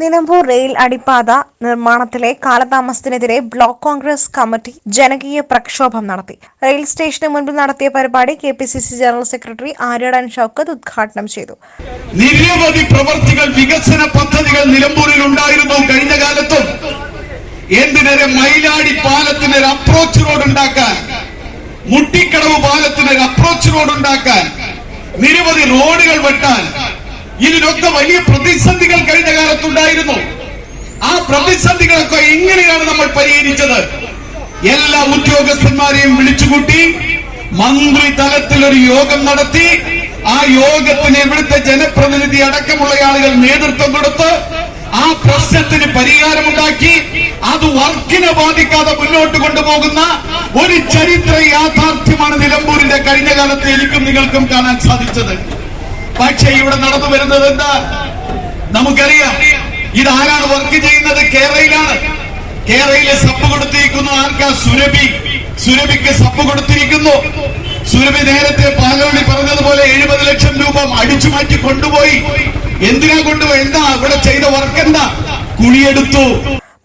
Nilambur rail അടിപ്പാത നിർമ്മാണത്തിലെ കാലതാമസത്തിനെതിരെ block Congress committee ജനകീയ പ്രക്ഷോഭം നടത്തി. റെയിൽ സ്റ്റേഷന് മുൻപിൽ നടത്തിയ പരിപാടി K P C C general secretary Aryadan Shoukath ഉദ്ഘാടനം ചെയ്തു. നിരവധി പ്രവർത്തികൾ വികസന പദ്ധതികൾ നിലമ്പൂരിൽ ഉണ്ടായിരുന്നു കഴിഞ്ഞ കാലത്തും. എന്തിനേറെ മൈലാടി പാലത്തിന് ഒരു അപ്രോച്ച് റോഡ് ഉണ്ടാക്കാൻ മുട്ടിക്കടവ് പാലത്തിന് ഒരു അപ്രോച്ച് റോഡ് ഉണ്ടാക്കാൻ നിരവധി റോഡുകൾ വെട്ടാൻ ഇതിനൊക്കെ വലിയ പ്രതിസന്ധികൾ കഴിഞ്ഞ കാലത്തുണ്ടായിരുന്നു. ആ പ്രതിസന്ധികളൊക്കെ എങ്ങനെയാണ് നമ്മൾ പരിഹരിച്ചത്? എല്ലാ ഉദ്യോഗസ്ഥന്മാരെയും വിളിച്ചുകൂട്ടി മന്ത്രി തലത്തിൽ ഒരു യോഗം നടത്തി ആ യോഗത്തിന് ഇവിടുത്തെ ജനപ്രതിനിധി അടക്കമുള്ള ആളുകൾ നേതൃത്വം കൊടുത്ത് ആ പ്രശ്നത്തിന് പരിഹാരമുണ്ടാക്കി അത് വർക്കിനെ ബാധിക്കാതെ മുന്നോട്ട് കൊണ്ടുപോകുന്ന ഒരു ചരിത്ര യാഥാർത്ഥ്യമാണ് നിലമ്പൂരിന്റെ കഴിഞ്ഞ കാലത്ത് എനിക്കും നിങ്ങൾക്കും കാണാൻ സാധിച്ചത്. പക്ഷേ ഇവിടെ നടന്നു വരുന്നത് എന്താ? നമുക്കറിയാം. ഇതാരാണ് വർക്ക് ചെയ്യുന്നത്? കേരളയിലാണ്. കേരളയിലെ സപ്പ് കൊടുത്തിരിക്കുന്നു ആർക്കാ? സുരഭി. സുരഭിക്ക് സപ്പ് കൊടുത്തിരിക്കുന്നു. സുരഭി നേരത്തെ പാലോളി പറഞ്ഞതുപോലെ എഴുപത് ലക്ഷം രൂപ അടിച്ചു മാറ്റി കൊണ്ടുപോയി. എന്തിനാ കൊണ്ടുപോയി? എന്താ? ഇവിടെ ചെയ്ത വർക്ക് എന്താ? കുളിയെടുത്തു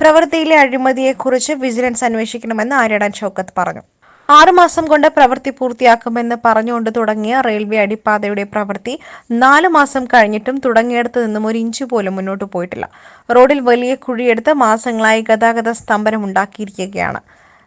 പ്രവൃത്തിയിലെ അഴിമതിയെക്കുറിച്ച് വിജിലൻസ് അന്വേഷിക്കണമെന്ന് ആര്യടൻ ഷൗക്കത്ത് പറഞ്ഞു. ആറുമാസം കൊണ്ട് പ്രവൃത്തി പൂർത്തിയാക്കുമെന്ന് പറഞ്ഞുകൊണ്ട് തുടങ്ങിയ റെയിൽവേ അടിപ്പാതയുടെ പ്രവൃത്തി നാലു മാസം കഴിഞ്ഞിട്ടും തുടങ്ങിയിടത്തു നിന്നും ഒരു ഇഞ്ച് പോലും മുന്നോട്ട് പോയിട്ടില്ല. റോഡിൽ വലിയ കുഴിയെടുത്ത് മാസങ്ങളായി ഗതാഗത സ്തംഭനം ഉണ്ടാക്കിയിരിക്കുകയാണ്.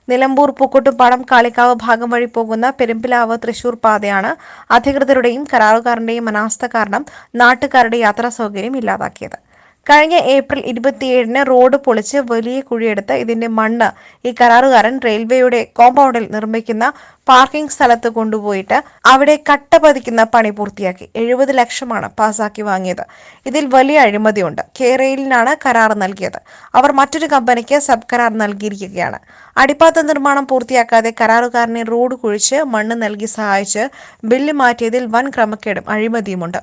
നിലമ്പൂർ പൂക്കോട്ടുപാടം കാളിക്കാവ് ഭാഗം വഴി പോകുന്ന പെരുമ്പിലാവ് തൃശൂർ പാതയാണ് അധികൃതരുടെയും കരാറുകാരന്റെയും അനാസ്ഥ കാരണം നാട്ടുകാരുടെ യാത്രാ സൗകര്യം ഇല്ലാതാക്കിയത്. കഴിഞ്ഞ ഏപ്രിൽ ഇരുപത്തിയേഴിന് റോഡ് പൊളിച്ച് വലിയ കുഴിയെടുത്ത് ഇതിന്റെ മണ്ണ് ഈ കരാറുകാരൻ റെയിൽവേയുടെ കോമ്പൗണ്ടിൽ നിർമ്മിക്കുന്ന പാർക്കിംഗ് സ്ഥലത്ത് കൊണ്ടുപോയിട്ട് അവിടെ കട്ട പതിക്കുന്ന പണി പൂർത്തിയാക്കി. എഴുപത് ലക്ഷമാണ് പാസാക്കി വാങ്ങിയത്. ഇതിൽ വലിയ അഴിമതിയുണ്ട്. കേരളിനാണ് കരാർ നൽകിയത്. അവർ മറ്റൊരു കമ്പനിക്ക് സബ് കരാർ നൽകിയിരിക്കുകയാണ്. അടിപ്പാത്ത നിർമ്മാണം പൂർത്തിയാക്കാതെ കരാറുകാരനെ റോഡ് കുഴിച്ച് മണ്ണ് നൽകി സഹായിച്ച് ബില്ല് മാറ്റിയതിൽ വൻ ക്രമക്കേടും അഴിമതിയുമുണ്ട്.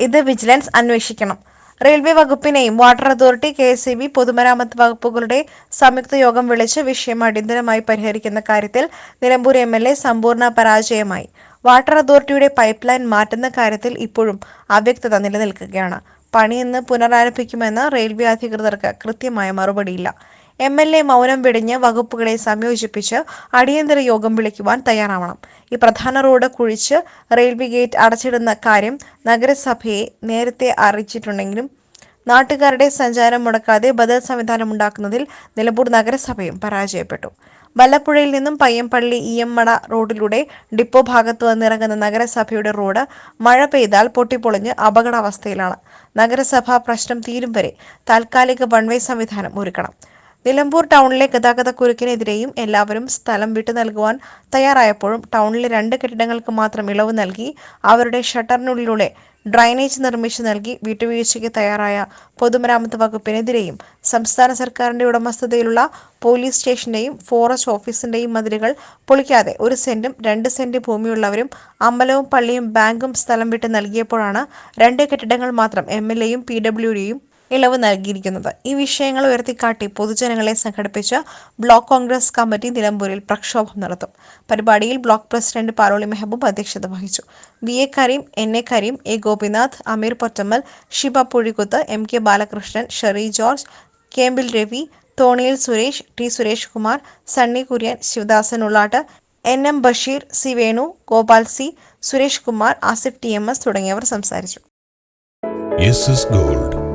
ഇത് വിജിലൻസ് അന്വേഷിക്കണം. Railway വകുപ്പിനെയും water authority K S E B പൊതുമരാമത്ത് വകുപ്പുകളുടെ സംയുക്ത യോഗം വിളിച്ച് വിഷയം അടിയന്തരമായി പരിഹരിക്കുന്ന കാര്യത്തിൽ നിലമ്പൂർ എം എൽ എ സമ്പൂർണ പരാജയമായി. വാട്ടർ അതോറിറ്റിയുടെ പൈപ്പ് ലൈൻ മാറ്റുന്ന കാര്യത്തിൽ ഇപ്പോഴും അവ്യക്തത നിലനിൽക്കുകയാണ്. പണി പണിയെന്ന് പുനരാരംഭിക്കുമെന്ന് റെയിൽവേ അധികൃതർക്ക് കൃത്യമായ മറുപടിയില്ല. എം എൽ എ മൗനം വെടിഞ്ഞ് വകുപ്പുകളെ സംയോജിപ്പിച്ച് അടിയന്തര യോഗം വിളിക്കുവാൻ തയ്യാറാവണം. ഈ പ്രധാന റോഡ് കുഴിച്ച് റെയിൽവേ ഗേറ്റ് അടച്ചിടുന്ന കാര്യം നഗരസഭയെ നേരത്തെ അറിയിച്ചിട്ടുണ്ടെങ്കിലും നാട്ടുകാരുടെ സഞ്ചാരം മുടക്കാതെ ബദൽ സംവിധാനം ഉണ്ടാക്കുന്നതിൽ നിലമ്പൂർ നഗരസഭയും പരാജയപ്പെട്ടു. വല്ലപ്പുഴയിൽ നിന്നും പയ്യമ്പള്ളി ഇയമ്മട റോഡിലൂടെ ഡിപ്പോ ഭാഗത്ത് വന്നിറങ്ങുന്ന നഗരസഭയുടെ റോഡ് മഴ പെയ്താൽ പൊട്ടിപ്പൊളിഞ്ഞ് അപകടാവസ്ഥയിലാണ്. നഗരസഭ പ്രശ്നം തീരും വരെ താൽക്കാലിക വൺവേ സംവിധാനം ഒരുക്കണം. നിലമ്പൂർ ടൗണിലെ ഗതാഗത കുരുക്കിനെതിരെയും എല്ലാവരും സ്ഥലം വിട്ടു നൽകുവാൻ തയ്യാറായപ്പോഴും ടൗണിലെ രണ്ട് കെട്ടിടങ്ങൾക്ക് മാത്രം ഇളവ് നൽകി അവരുടെ ഷട്ടറിനുള്ളിലൂടെ ഡ്രൈനേജ് നിർമ്മിച്ചു നൽകി വിട്ടുവീഴ്ചയ്ക്ക് തയ്യാറായ പൊതുമരാമത്ത് വകുപ്പിനെതിരെയും സംസ്ഥാന സർക്കാരിന്റെ ഉടമസ്ഥതയിലുള്ള പോലീസ് സ്റ്റേഷന്റെയും ഫോറസ്റ്റ് ഓഫീസിന്റെയും മതിലുകൾ പൊളിക്കാതെ ഒരു സെന്റും രണ്ട് സെന്റ് ഭൂമിയുള്ളവരും അമ്പലവും പള്ളിയും ബാങ്കും സ്ഥലം വിട്ട് നൽകിയപ്പോഴാണ് രണ്ട് കെട്ടിടങ്ങൾ മാത്രം എം എൽ എയും പി ഡബ്ല്യുഡിയും ഇളവ് നൽകിയിരിക്കുന്നത്. ഈ വിഷയങ്ങൾ ഉയർത്തിക്കാട്ടി പൊതുജനങ്ങളെ സംഘടിപ്പിച്ച ബ്ലോക്ക് കോൺഗ്രസ് കമ്മിറ്റി നിലമ്പൂരിൽ പ്രക്ഷോഭം നടത്തും. പരിപാടിയിൽ ബ്ലോക്ക് പ്രസിഡന്റ് പാലോളി മെഹബൂബ് അധ്യക്ഷത വഹിച്ചു. V A Kareem N A Kareem A Gopinath Ameer Pottammal Shiba Puzhikkuth M K Balakrishnan Sherry George Kempil Ravi Thoniyil Suresh T Suresh Kumar Sunny Kurian Sivadasan Ullatt N M Basheer C Venugopal C Suresh Kumar Asif T M S തുടങ്ങിയവർ സംസാരിച്ചു. Gold